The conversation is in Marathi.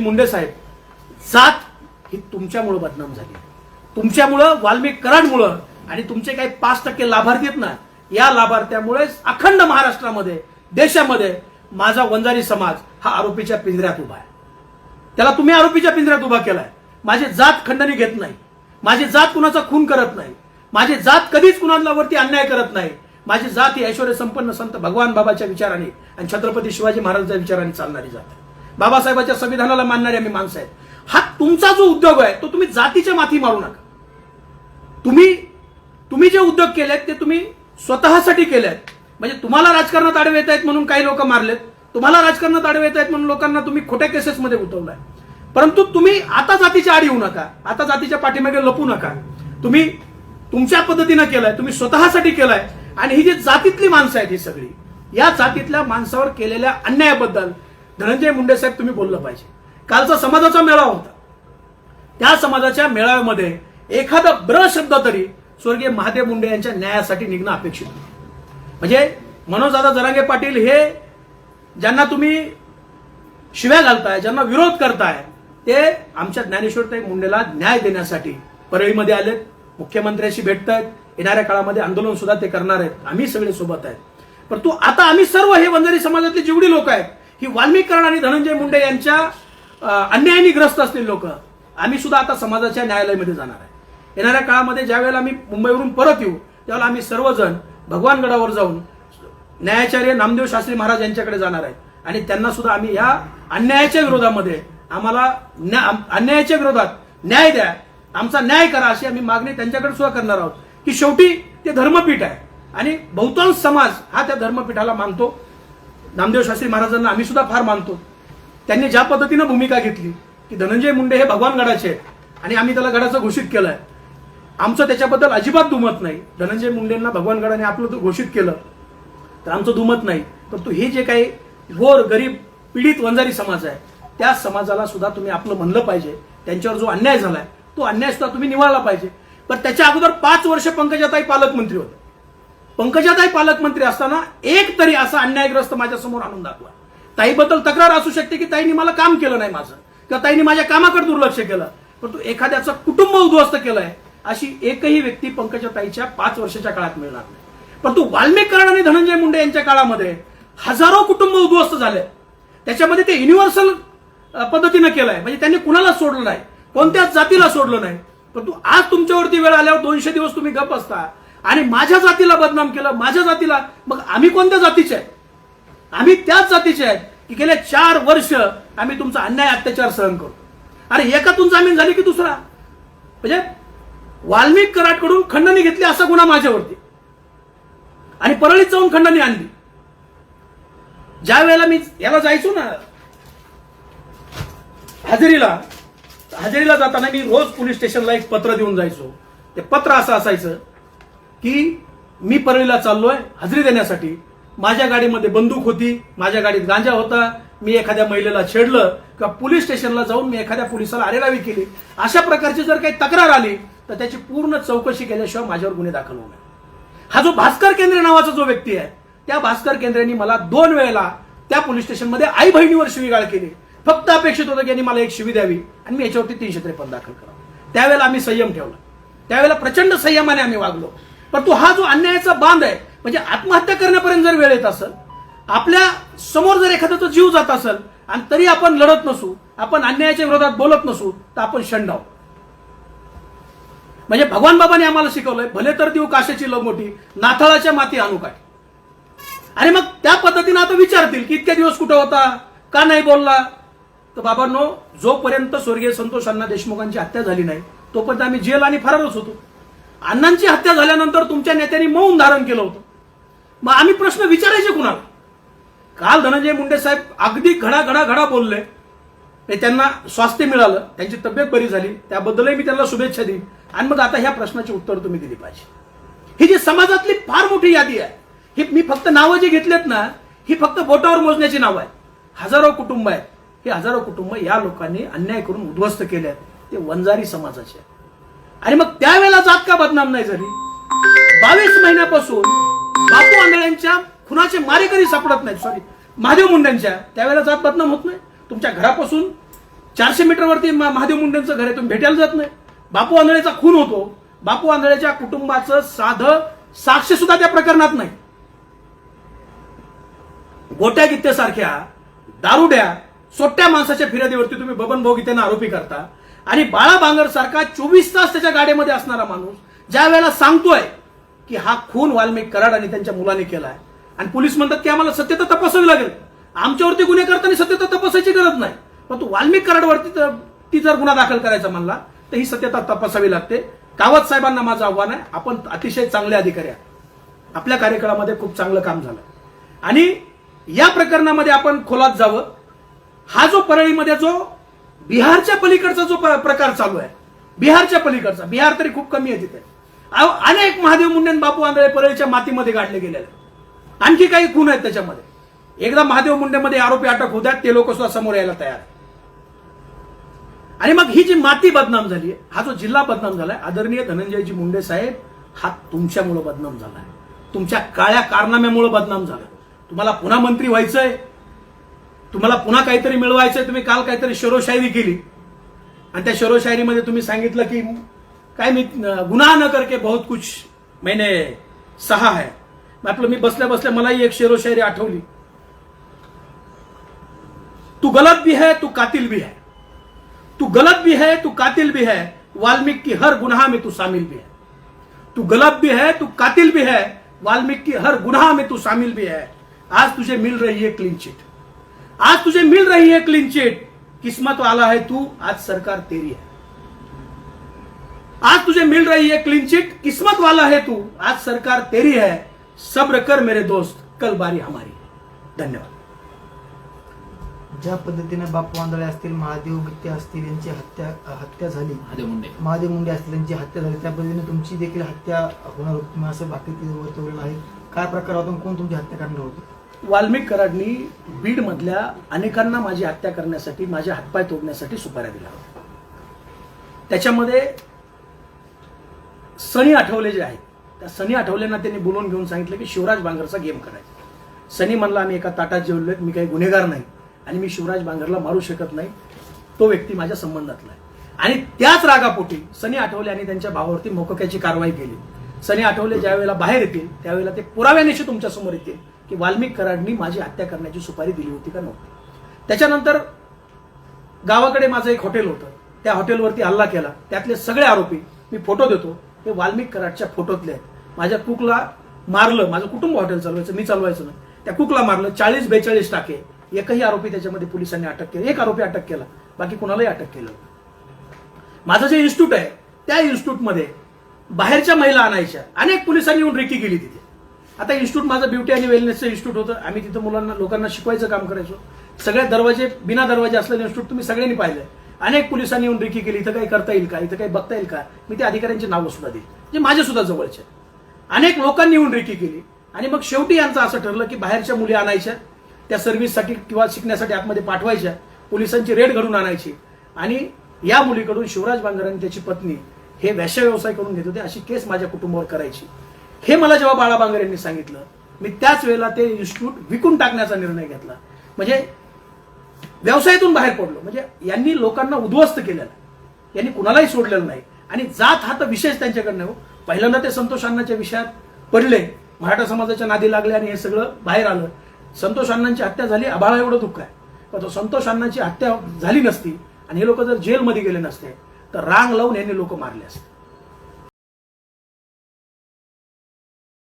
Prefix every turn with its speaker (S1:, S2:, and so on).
S1: मुंडे साहेब जात ही तुमच्यामुळं बदनाम झाली. तुमच्यामुळं वाल्मिक कराडमुळं आणि तुमचे काही पाच टक्के लाभार्थी आहेत ना या लाभार्थ्यामुळे अखंड महाराष्ट्रामध्ये देशामध्ये माझा वंजारी समाज हा आरोपीच्या पिंजऱ्यात उभा आहे. त्याला तुम्ही आरोपीच्या पिंजऱ्यात उभा केलाय. माझी जात खंडणी घेत नाही. माझी जात कुणाचा खून करत नाही. माझी जात कधीच कुणावरती अन्याय करत नाही. माझी जात ही ऐश्वर्य संपन्न संत भगवान बाबाच्या विचाराने आणि छत्रपती शिवाजी महाराजांच्या विचाराने चालणारी जात आहे. बाबासाहेबांच्या संविधानाला मानणारी आम्ही माणसं आहेत. हा तुमचा जो उद्योग आहे तो तुम्ही जातीच्या माथी मारू नका. तुम्ही तुम्ही जे उद्योग केलेत ते तुम्ही स्वतःसाठी केलेत. म्हणजे तुम्हाला राजकारणात आडवे येत आहेत म्हणून काही लोक मारलेत. तुम्हाला राजकारणात आडवे येत आहेत म्हणून लोकांना तुम्ही खोट्या केसेसमध्ये उतरवलाय परंतु तुम्ही आता जातीच्या आड येऊ नका. आता जातीच्या पाठीमागे लपू नका. तुम्ही तुमच्या पद्धतीनं केलाय तुम्ही स्वतःसाठी केलाय. आणि ही जी जातीतली माणसं आहेत ही सगळी या जातीतल्या माणसावर केलेल्या अन्यायाबद्दल धनंजय मुंडे साहेब तुम्ही बोललं पाहिजे. कालचा समाजाचा मेळावा होता. त्या समाजाच्या मेळाव्यामध्ये एखादा ब्र शब्द तरी स्वर्गीय महादेव मुंडे यांच्या न्यायासाठी निघणं अपेक्षित म्हणजे मनोजदादा जरांगे पाटील हे ज्यांना तुम्ही शिव्या घालताय ज्यांना विरोध करताय ते आमच्या ज्ञानेश्वरताई मुंडेला न्याय देण्यासाठी परळीमध्ये आलेत मुख्यमंत्र्यांशी भेटतायत येणाऱ्या काळामध्ये आंदोलन सुद्धा ते करणार आहेत आम्ही सगळे सोबत आहेत. परंतु आता आम्ही सर्व हे वंजारी समाजातले जेवढी लोक आहेत ही वाल्मिकरण आणि धनंजय मुंडे यांच्या अन्यायाने ग्रस्त असतील लोक आम्ही सुद्धा आता समाजाच्या न्यायालयामध्ये जाणार आहे. येणाऱ्या काळामध्ये ज्यावेळेला आम्ही मुंबईवरून परत येऊ त्यावेळेला आम्ही सर्वजण भगवानगडावर जाऊन न्यायाचार्य नामदेव शास्त्री महाराज यांच्याकडे जाणार आहेत आणि त्यांना सुद्धा आम्ही या अन्यायाच्या विरोधामध्ये आम्हाला न्या- अन्यायाच्या विरोधात न्याय द्या आमचा न्याय करा अशी आम्ही मागणी त्यांच्याकडे सुद्धा करणार आहोत. की शेवटी ते धर्मपीठ आहे. आणि बहुतांश समाज हा त्या धर्मपीठाला मानतो. नामदेव शास्त्री महाराजांना आम्ही सुद्धा फार मानतो. त्यांनी ज्या पद्धतीनं भूमिका घेतली की धनंजय मुंडे हे भगवान गडाचे आहेत आणि आम्ही त्याला गडाचं घोषित केलंय. आमचं त्याच्याबद्दल अजिबात दुमत नाही. धनंजय मुंडेंना भगवान गडाने आपलं तर घोषित केलं तर आमचं दुमत नाही. परंतु हे जे काही गोर गरीब पीडित वंजारी समाज आहे त्या समाजाला सुद्धा तुम्ही आपलं म्हणलं पाहिजे. त्यांच्यावर जो अन्याय झालाय तो अन्याय सुद्धा तुम्ही निवाळला पाहिजे. पण त्याच्या अगोदर पाच वर्ष पंकजाताई पालकमंत्री होते. पंकजाताई पालकमंत्री असताना एक तरी असा अन्यायग्रस्त माझ्यासमोर आणून दाखवा. ताईबद्दल तक्रार असू शकते की ताईने मला काम केलं नाही माझं किंवा ताईने माझ्या कामाकडे दुर्लक्ष केलं परंतु एखाद्याचं कुटुंब उद्ध्वस्त केलंय अशी एकही व्यक्ती पंकजाताईच्या पाच वर्षाच्या काळात मिळणार नाही. परंतु वाल्मिक कराड आणि धनंजय मुंडे यांच्या काळामध्ये हजारो कुटुंब उद्ध्वस्त झाले. त्याच्यामध्ये ते युनिव्हर्सल पद्धतीनं केलंय. म्हणजे त्यांनी कुणाला सोडलं नाही कोणत्याच जातीला सोडलं नाही. परंतु आज तुमच्यावरती वेळ आल्यावर दोनशे दिवस तुम्ही गप असता आणि माझ्या जातीला बदनाम केलं माझ्या जातीला. मग आम्ही कोणत्या जातीचे आहे आम्ही त्याच जातीचे आहेत की गेले चार वर्ष आम्ही तुमचा अन्याय अत्याचार सहन करतो अरे एकातून जामीन झाली की दुसरा? म्हणजे वाल्मिक कराडकडून खंडणी घेतली असा गुन्हा माझ्यावरती. आणि परळीत जाऊन खंडणी आणली. ज्या वेळेला मी याला जायचो ना हजेरीला हजेरीला जाताना मी रोज पोलीस स्टेशनला एक पत्र देऊन जायचो. ते पत्र असं असायचं की मी परळीला चाललोय हजेरी देण्यासाठी. माझ्या गाडीमध्ये बंदूक होती माझ्या गाडीत गांजा होता. मी एखाद्या महिलेला छेडलं किंवा पोलीस स्टेशनला जाऊन मी एखाद्या पोलिसाला अरेरावी केली. अशा प्रकारची जर काही तक्रार आली तर त्याची पूर्ण चौकशी केल्याशिवाय माझ्यावर गुन्हे दाखल होणार हा जो भास्कर केंद्रे नावाचा जो व्यक्ती आहे त्या भास्कर केंद्रेनी मला दोन वेळेला त्या पोलीस स्टेशनमध्ये आई बहिणीवर शिवीगाळ केली. फक्त अपेक्षित होतं की यांनी मला एक शिवी द्यावी आणि मी याच्यावरती तीनशे त्रेपन्न दाखल करावं. त्यावेळेला आम्ही संयम ठेवला. त्यावेळेला प्रचंड संयमाने आम्ही वागलो. परंतु हा जो अन्यायाचा बांध आहे म्हणजे आत्महत्या करण्यापर्यंत जर वेळ येत असेल आपल्यासमोर जर एखाद्याचा जीव जात असेल आणि तरी आपण लढत नसू आपण अन्यायाच्या विरोधात बोलत नसू तर आपण शंडाव म्हणजे भगवान बाबाने आम्हाला शिकवलंय भले तर देऊ काशाची लंगोटी नाथाळाच्या माती आणू काय आणि मग त्या पद्धतीनं आता विचारतील की इतके दिवस कुठं होता का नाही बोलला? तर बाबांनो जोपर्यंत स्वर्गीय संतोष अण्णा देशमुखांची हत्या झाली नाही तोपर्यंत आम्ही जेल आणि फरारच होतो. अण्णांची हत्या झाल्यानंतर तुमच्या नेत्यांनी मौन धारण केलं होतं. मग आम्ही प्रश्न विचारायचे कुणाला? काल धनंजय मुंडे साहेब अगदी घडा घडा घडा बोलले. ते त्यांना स्वास्थ्य मिळालं त्यांची तब्येत बरी झाली त्याबद्दलही मी त्यांना शुभेच्छा देईन. आणि मग आता ह्या प्रश्नाची उत्तर तुम्ही दिली पाहिजे. ही जी समाजातली फार मोठी यादी आहे ही मी फक्त नावं जी घेतलेत ना ही फक्त बोटावर मोजण्याची नावं आहे हजारो कुटुंब आहेत. हे हजारो कुटुंब या लोकांनी अन्याय करून उद्ध्वस्त केले आहेत. ते वंजारी समाजाचे आहेत. आणि मग त्यावेळेला जात का बदनाम नाही झाली? बावीस महिन्यापासून बापू आंधळ्यांच्या खुनाचे मारेकरी सापडत नाहीत सॉरी महादेव मुंड्यांच्या त्यावेळेला जात बदनाम होत नाही. तुमच्या घरापासून चारशे मीटरवरती महादेव मुंडेंचं घर आहे तुम्ही भेटायला जात नाही. बापू आंधळेचा खून होतो. बापू आंधळेच्या कुटुंबाचं साधं साक्ष सुद्धा त्या प्रकरणात नाही. गोट्या गित्त्यासारख्या दारुड्या सोट्या माणसाच्या फिर्यादीवरती तुम्ही बबन भाऊ गीत्यांना आरोपी करता. आणि बाळा बांगर सारखा चोवीस तास त्याच्या गाडीमध्ये असणारा माणूस ज्या वेळेला सांगतोय की हा खून वाल्मिक कराड आणि त्यांच्या मुलाने केलाय. आणि पोलीस म्हणतात की आम्हाला सत्यता तपासावी लागेल. आमच्यावरती गुन्हे करताना सत्यता तपासायची गरज नाही. पण तू वाल्मिक कराडवरती तर- ती जर गुन्हा दाखल करायचा म्हणला तर ही सत्यता तपासावी लागते. कावत साहेबांना माझं आव्हान आहे. आपण अतिशय चांगले अधिकारी आहात. आपल्या कार्यकाळामध्ये खूप चांगलं काम झालं. आणि या प्रकरणामध्ये आपण खोलात जावं. हा जो परळीमध्ये जो बिहारच्या पलीकडचा जो प्रकार चालू आहे बिहारच्या पलीकडचा बिहार तरी खूप कमी आहे तिथे. अहो, अनेक महादेव मुंडे बापू आंधळे परळीच्या मातीमध्ये गाडले गेलेले आहेत. आणखी काही खून आहेत त्याच्यामध्ये. एकदा महादेव मुंडेमध्ये आरोपी अटक होतात ते लोक सुद्धा समोर यायला तयार आहेत. आणि मग ही जी माती बदनाम झाली हा जो जिल्हा बदनाम झालाय आदरणीय धनंजयजी मुंडे साहेब हा तुमच्यामुळे बदनाम झालाय तुमच्या काळ्या कारनाम्यामुळे बदनाम झाला तुम्हाला पुन्हा मंत्री व्हायचंय तुम्हाला पुन्हा काहीतरी मिळवायचंय तुम्ही काल काहीतरी शरोशायरी केली. आणि त्या शरोशायरीमध्ये तुम्ही सांगितलं की काय मी गुन्हा न करके बहुत कुछ मैंने सहा है. म्हटलं आपलं मी बसल्या बसल्या मलाही एक शेरोशायरी आठवली. तू गलत भी है तू कातिल भी है. तू गलत भी है तू कातिल भी है. वाल्मीकि की हर गुनाह में तू शामिल भी है. तू गलत भी है तू कातिल भी है. वाल्मीकि की हर गुनाह में तू शामिल भी है. आज तुझे मिल रही है क्लीन चिट आज तुझे मिल रही है क्लीन चिट किस्मत वाला है तू आज सरकार तेरी है. आज तुझे मिल रही है क्लीन चिट किस्मत वाला है तू आज सरकार तेरी है. सब्र कर मेरे दोस्त कल बारी हमारी. धन्यवाद.
S2: ज्या पद्धतीने बापू आंधळे असतील महादेव गित्ते असतील यांची हत्या हत्या झाली.
S3: महादेव मुंडे.
S2: महादेव मुंडे असतील यांची हत्या झाली. त्या पद्धतीने तुमची देखील हत्या होणार होती. असं बाकी वर्तवलेलं आहे काय प्रकार होता आणि कोण तुमची हत्या करणार होते?
S1: वाल्मिक कराडनी बीड मधल्या अनेकांना माझी हत्या करण्यासाठी माझे हातपाय तोडण्यासाठी सुपाऱ्या दिल्या होत्या. त्याच्यामध्ये सनी आठवले जे आहेत त्या सनी आठवलेंना त्यांनी बोलवून घेऊन सांगितलं की शिवराज बांगरचा गेम करायचा. सनी म्हणला आम्ही एका ताटात जेवलोय मी काही गुन्हेगार नाही आणि मी शिवराज बांगरला मारू शकत नाही. तो व्यक्ती माझ्या संबंधातला आहे. आणि त्याच रागापोटी सनी आठवले आणि त्यांच्या भावावरती मोकोक्याची कारवाई केली. सनी आठवले ज्या वेळेला बाहेर येतील त्यावेळेला ते पुराव्यानिशी तुमच्यासमोर येतील. की वाल्मिक कराडनी माझी हत्या करण्याची सुपारी दिली होती का नव्हती. त्याच्यानंतर गावाकडे माझं एक हॉटेल होतं. त्या हॉटेलवरती हल्ला केला. त्यातले सगळे आरोपी मी फोटो देतो. हे वाल्मिक कराडच्या फोटोतले आहेत. माझ्या कुकला मारलं. माझं कुटुंब हॉटेल चालवायचं मी चालवायचं नाही. त्या कुकला मारलं. चाळीस बेचाळीस टाके. एकही आरोपी त्याच्यामध्ये पोलिसांनी अटक केली. एक आरोपी अटक केला. बाकी कुणालाही अटक केलं माझं जे इन्स्टिट्यूट आहे त्या इन्स्टिट्यूटमध्ये बाहेरच्या महिला आणायच्या. अनेक पोलिसांनी येऊन रेकी केली तिथे. आता इन्स्टिट्यूट माझं ब्युटी आणि वेलनेसचं इन्स्टिट्यूट होतं. आम्ही तिथं मुलांना लोकांना शिकवायचं काम करायचो. सगळे दरवाजे बिना दरवाजे असलेलं इन्स्टिट्यूट तुम्ही सगळ्यांनी पाहिलंय. अनेक पोलिसांनी येऊन रिकी केली इथं काही करता येईल का इथं काही बघता येईल का? मी त्या अधिकाऱ्यांची नावं सुद्धा देईल जे म्हणजे माझ्या सुद्धा जवळचे. अनेक लोकांनी येऊन रेकी केली. आणि मग शेवटी यांचं असं ठरलं की बाहेरच्या मुली आणायच्या त्या सर्व्हिससाठी किंवा शिकण्यासाठी आतमध्ये पाठवायच्या पोलिसांची रेड घडून आणायची. आणि या मुलीकडून शिवराज बांगर आणि त्याची पत्नी हे व्याशा व्यवसाय करून घेत होते. अशी केस माझ्या कुटुंबावर करायची. हे मला जेव्हा बाळा बांगर यांनी सांगितलं मी त्याच वेळेला ते इन्स्टिट्यूट विकून टाकण्याचा निर्णय घेतला. म्हणजे व्यवसायातून बाहेर पडलो. म्हणजे यांनी लोकांना उद्ध्वस्त केलेलं. आहे. यांनी कुणालाही सोडलेलं नाही. आणि जात हा तर विशेष त्यांच्याकडनं हो. पहिल्यांदा ते संतोष अण्णाच्या विषयात पडले. मराठा समाजाच्या नादी लागले आणि हे सगळं बाहेर आलं. संतोष अण्णांची हत्या झाली आभाळा एवढं दुःख आहे. पण तो संतोष अण्णांची हत्या झाली नसती आणि हे लोक जर जेलमध्ये गेले नसते तर रांग लावून यांनी लोक मारले असते.